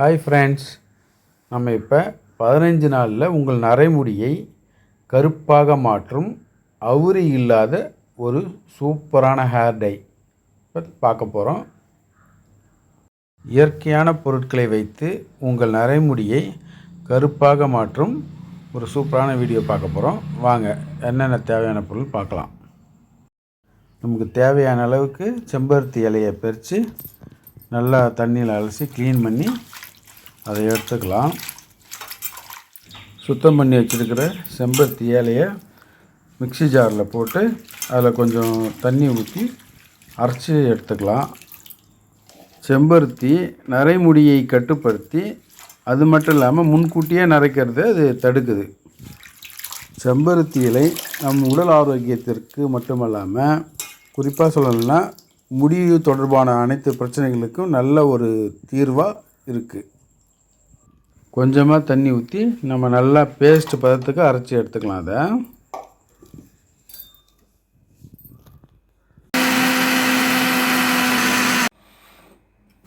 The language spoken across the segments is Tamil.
ஹாய் ஃப்ரெண்ட்ஸ் நம்ம இப்போ பதினஞ்சு நாளில் உங்கள் நரைமுடியை கருப்பாக மாற்றும் அவுரி இல்லாத ஒரு சூப்பரான ஹேர் டை பற்றி பார்க்க போகிறோம் இயற்கையான பொருட்களை வைத்து உங்கள் நரைமுடியை கருப்பாக மாற்றும் ஒரு சூப்பரான வீடியோ பார்க்க போகிறோம் வாங்க என்னென்ன தேவையான பொருள் பார்க்கலாம். நமக்கு தேவையான அளவுக்கு செம்பருத்தி இலையை பறித்து நல்லா தண்ணியில் அலசி க்ளீன் பண்ணி அதை எடுத்துக்கலாம். சுத்தம் பண்ணி வச்சுருக்கிற செம்பருத்தி இலையை மிக்ஸி ஜாரில் போட்டு அதில் கொஞ்சம் தண்ணி ஊற்றி அரைச்சி எடுத்துக்கலாம். செம்பருத்தி நரைமுடியை கட்டுப்படுத்தி அது மட்டும் இல்லாமல் முன்கூட்டியே நரைக்கிறது அது தடுக்குது. செம்பருத்தி இலை நம் உடல் ஆரோக்கியத்திற்கு மட்டுமல்லாமல் குறிப்பாக சொல்லணும்னா முடிவு தொடர்பான அனைத்து பிரச்சனைகளுக்கும் நல்ல ஒரு தீர்வாக இருக்குது கொஞ்சமாக தண்ணி ஊற்றி நம்ம நல்லா பேஸ்ட் பதத்துக்கு அரைச்சி எடுத்துக்கலாம் அதை.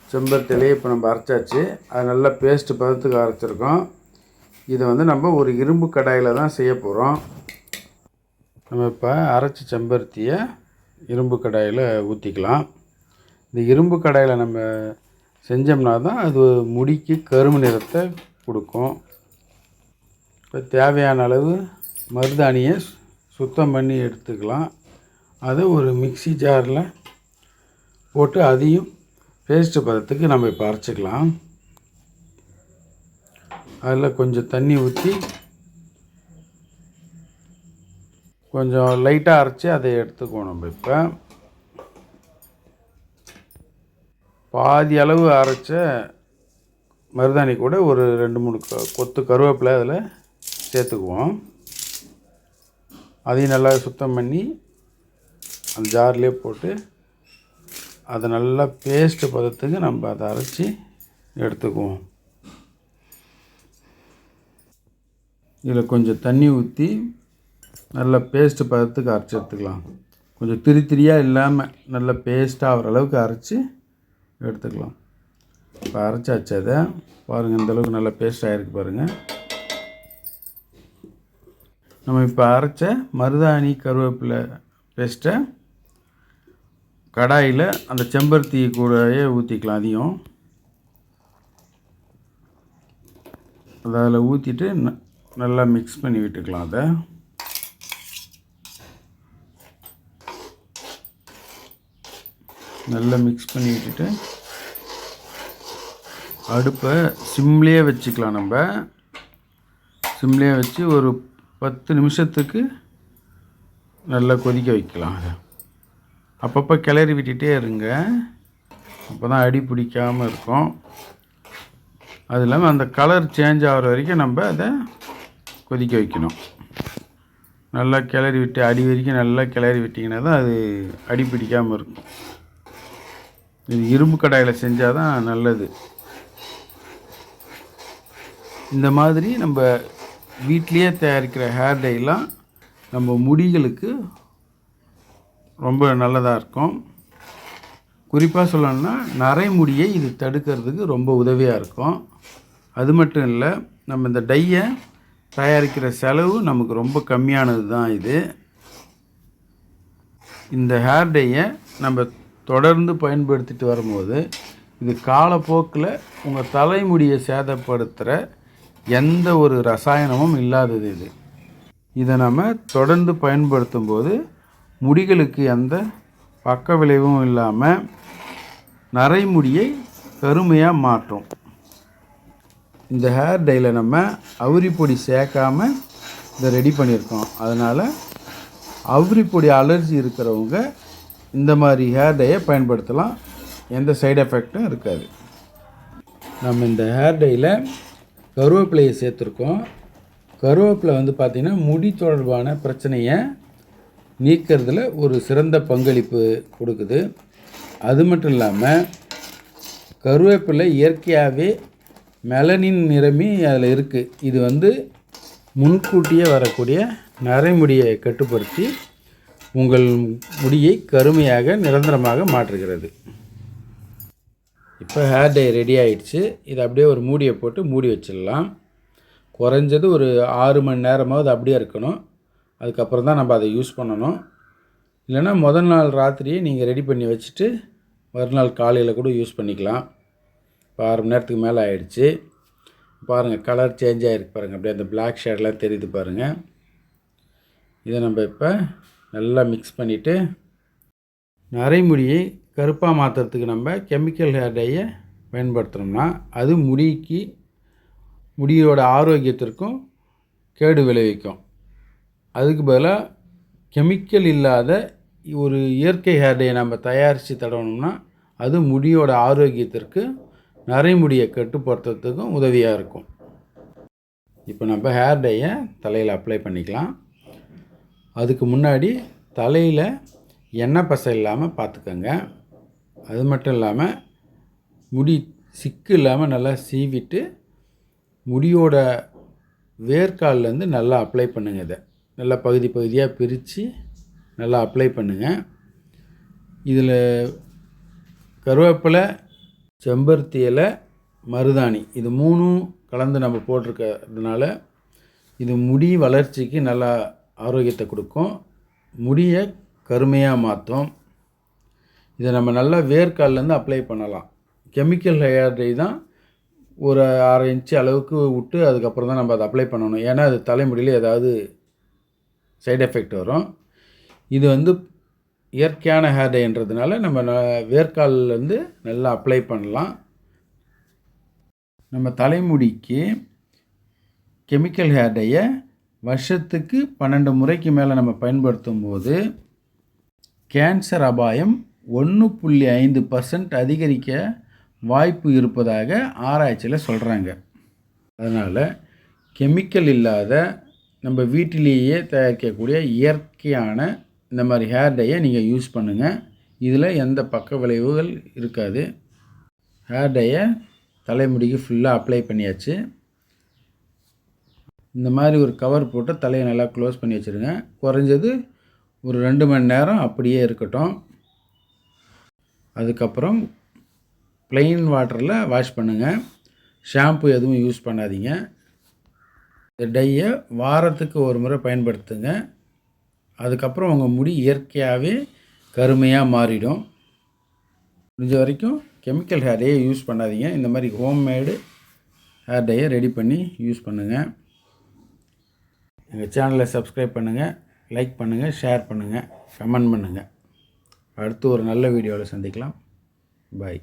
செம்பருத்திலையே இப்போ நம்ம அரைச்சாச்சு. அது நல்லா பேஸ்ட் பதத்துக்கு அரைச்சிருக்கோம். இதை வந்து நம்ம ஒரு இரும்பு கடாயில் தான் செய்ய போகிறோம் நம்ம இப்போ அரைச்ச செம்பருத்தியை இரும்பு கடாயில் ஊற்றிக்கலாம் இந்த இரும்பு கடாயில் நம்ம செஞ்சோம்னா தான் அது முடிக்கு கரும்பு நிறத்தை கொடுக்கும். இப்போ தேவையான அளவு மருதாணியை சுத்தம் பண்ணி எடுத்துக்கலாம். அதை ஒரு மிக்ஸி ஜாரில் போட்டு அதையும் பேஸ்ட் பதத்துக்கு நம்ம இப்போ அரைச்சிக்கலாம். அதில் கொஞ்சம் தண்ணி ஊற்றி கொஞ்சம் லைட்டாக அரைச்சி அதை எடுத்துக்குவோம் நம்ம இப்போ. பாதி அளவு அரைச்ச மருதாணி கூட ஒரு ரெண்டு மூணு கொத்து கருவேப்பிலை அதில் சேர்த்துக்குவோம். அதையும் நல்லா சுத்தம் பண்ணி அந்த ஜார்லேயே போட்டு அதை நல்லா பேஸ்ட்டு பதத்துக்கு நம்ம அதை அரைச்சி எடுத்துக்குவோம். இதில் கொஞ்சம் தண்ணி ஊற்றி நல்லா பேஸ்ட்டு பதத்துக்கு அரைச்சி எடுத்துக்கலாம். கொஞ்சம் திரி திரியாக இல்லாமல் நல்லா பேஸ்ட்டாக ஆகிற அளவுக்கு அரைச்சி எடுத்துக்கலாம். இப்போ அரைச்சாச்சு அதை. பாருங்கள் இந்த அளவுக்கு நல்லா பேஸ்ட் ஆகிருக்கு பாருங்கள் நம்ம இப்போ அரைச்ச மருதாணி கருவேப்பிலை பேஸ்ட்டை கடாயில் அந்த செம்பருத்தி கூடயே ஊற்றிக்கலாம் அதையும் அதில் ஊற்றிட்டு ந- நல்லா மிக்ஸ் பண்ணி விட்டுக்கலாம் அதை. நல்லா மிக்ஸ் பண்ணி விட்டுட்டு அடுப்பை சிம்லேயே வச்சுக்கலாம் நம்ம. சிம்லேயே வச்சு ஒரு பத்து நிமிஷத்துக்கு நல்லா கொதிக்க வைக்கலாம். அதை அப்பப்போ கிளறி விட்டுட்டே இருங்க. அப்போ தான் அடி பிடிக்காமல் இருக்கும். அது இல்லாமல் அந்த கலர் சேஞ்ச் ஆகிற வரைக்கும் நம்ம அதை கொதிக்க வைக்கணும். நல்லா கிளறி விட்டு அடி வரைக்கும் நல்லா கிளறி விட்டிங்கன்னா தான் அது அடி பிடிக்காமல் இருக்கும். இது இரும்பு கடாயில் செஞ்சால் தான் நல்லது. இந்த மாதிரி நம்ம வீட்லேயே தயாரிக்கிற ஹேர் டைலாம் நம்ம முடிகளுக்கு ரொம்ப நல்லதாக இருக்கும். குறிப்பாக சொல்லணும்னா நரைமுடியை இது தடுக்கிறதுக்கு ரொம்ப உதவியாக இருக்கும். அது மட்டும் இல்லை நம்ம இந்த டையை தயாரிக்கிற செலவு நமக்கு ரொம்ப கம்மியானது தான் இது. இந்த ஹேர் டையை நம்ம தொடர்ந்து பயன்படுத்திட்டு வரும்போது இது காலப்போக்கில் உங்கள் தலைமுடியை சேதப்படுத்துகிற எந்த ஒரு ரசாயனமும் இல்லாதது இது. இதை நம்ம தொடர்ந்து பயன்படுத்தும் போது முடிகளுக்கு எந்த பக்க விளைவும் இல்லாமல் நரைமுடியை கருமையாக மாற்றும். இந்த ஹேர் டையில் நம்ம அவுரி பொடி சேர்க்காம இதை ரெடி பண்ணியிருக்கோம். அதனால் அவுரி பொடி அலர்ஜி இருக்கிறவங்க இந்த மாதிரி ஹேர் டையை பயன்படுத்தலாம். எந்த சைடு எஃபெக்ட்டும் இருக்காது. நம்ம இந்த ஹேர் டையில் கருவேப்பிலையை சேர்த்துருக்கோம். கருவேப்பிலை வந்து பார்த்திங்கன்னா முடி தொடர்பான பிரச்சனையை நீக்கிறதுல ஒரு சிறந்த பங்களிப்பு கொடுக்குது. அது மட்டும் இல்லாமல் கருவேப்பிலை இயற்கையாகவே மெலனின் நிறமி அதில் இருக்குது இது வந்து முன்கூட்டியே வரக்கூடிய நரைமுடியை கட்டுப்படுத்தி உங்கள் முடியை கருமையாக நிரந்தரமாக மாற்றுகிறது. இப்போ ஹேர் டை ரெடி ஆகிடுச்சு இதை அப்படியே ஒரு மூடியை போட்டு மூடி வச்சிடலாம். குறைஞ்சது ஒரு ஆறு மணி நேரமாவது அப்படியே இருக்கணும். அதுக்கப்புறம் தான் நம்ம அதை யூஸ் பண்ணணும். இல்லைன்னா முதல் நாள் ராத்திரியே நீங்கள் ரெடி பண்ணி வச்சுட்டு மறுநாள் காலையில் கூட யூஸ் பண்ணிக்கலாம். இப்போ ஆறு மணி நேரத்துக்கு மேலே ஆயிடுச்சு. பாருங்கள் கலர் சேஞ்ச் ஆகிருக்கு பாருங்கள் அப்படியே அந்த பிளாக் ஷேட்லாம் தெரியுது பாருங்கள் இதை நம்ம இப்போ நல்லா மிக்ஸ் பண்ணிவிட்டு நரைமுடியை கருப்பாக மாற்றுறதுக்கு நம்ம கெமிக்கல் ஹேர் டையை பயன்படுத்துகிறோம்னா அது முடிக்கு முடியோட ஆரோக்கியத்திற்கும் கேடு விளைவிக்கும். அதுக்கு பதிலாக கெமிக்கல் இல்லாத ஒரு இயற்கை ஹேர் டையை நம்ம தயாரித்து தடவணும்னா அது முடியோட ஆரோக்கியத்திற்கு நரைமுடியை கட்டுப்படுத்துறதுக்கும் உதவியாக இருக்கும். இப்போ நம்ம ஹேர் டையை தலையில் அப்ளை பண்ணிக்கலாம். அதுக்கு முன்னாடி தலையில் எண்ணெய் பசை இல்லாமல் பார்த்துக்கோங்க அது மட்டும் இல்லாமல் முடி சிக்கு இல்லாமல் நல்லா சீவிட்டு முடியோட வேர்க்கால்லேருந்து நல்லா அப்ளை பண்ணுங்கள் இதை. நல்லா பகுதி பகுதியாக பிரித்து நல்லா அப்ளை பண்ணுங்கள் இதில் கருவேப்பிலை செம்பருத்தி இலை மருதாணி இது மூணும் கலந்து நம்ம போட்டிருக்கிறதுனால இது முடி வளர்ச்சிக்கு நல்லா ஆரோக்கியத்தை கொடுக்கும். முடியை கருமையாக மாற்றும். இதை நம்ம நல்லா வேர்க்கால்லேருந்து அப்ளை பண்ணலாம். கெமிக்கல் ஹேர் டை தான் ஒரு அரை இன்ச்சு அளவுக்கு விட்டு அதுக்கப்புறம் தான் நம்ம அதை அப்ளை பண்ணணும். ஏன்னா அது தலைமுடியில் ஏதாவது சைடு எஃபெக்ட் வரும். இது வந்து இயற்கையான ஹேர் டைன்றதுனால நம்ம ந வேர்க்கால்லேருந்து நல்லா அப்ளை பண்ணலாம். நம்ம தலைமுடிக்கு கெமிக்கல் ஹேர் டையை வருஷத்துக்கு பன்னெண்டு முறைக்கு மேலே நம்ம பயன்படுத்தும் போது கேன்சர் அபாயம் ஒன்று புள்ளி ஐந்து பர்சன்ட் அதிகரிக்க வாய்ப்பு இருப்பதாக ஆராய்ச்சியில் சொல்கிறாங்க அதனால் கெமிக்கல் இல்லாத நம்ம வீட்டிலேயே தயாரிக்கக்கூடிய இயற்கையான இந்த மாதிரி ஹேர் டையை நீங்கள் யூஸ் பண்ணுங்கள் இதில் எந்த பக்க விளைவுகள் இருக்காது. ஹேர் டையை தலைமுடிக்கு ஃபுல்லாக அப்ளை பண்ணியாச்சு. இந்த மாதிரி ஒரு கவர் போட்டு தலையை நல்லா க்ளோஸ் பண்ணி வச்சுருங்க. குறைஞ்சது ஒரு ரெண்டு மணி நேரம் அப்படியே இருக்கட்டும். அதுக்கப்புறம் ப்ளெயின் வாட்டரில் வாஷ் பண்ணுங்கள் ஷாம்பு எதுவும் யூஸ் பண்ணாதீங்க. இந்த டையை வாரத்துக்கு ஒரு முறை பயன்படுத்துங்க. அதுக்கப்புறம் உங்கள் முடி இயற்கையாகவே கருமையாக மாறிடும். முடிஞ்ச வரைக்கும் கெமிக்கல் ஹேர் டையை யூஸ் பண்ணாதீங்க. இந்த மாதிரி ஹோம்மேடு ஹேர் டையை ரெடி பண்ணி யூஸ் பண்ணுங்கள் எங்கள் சேனலை சப்ஸ்கிரைப் பண்ணுங்கள் லைக் பண்ணுங்கள் ஷேர் பண்ணுங்கள் கமெண்ட் பண்ணுங்கள் அடுத்து ஒரு நல்ல வீடியோவில் சந்திக்கலாம். பாய்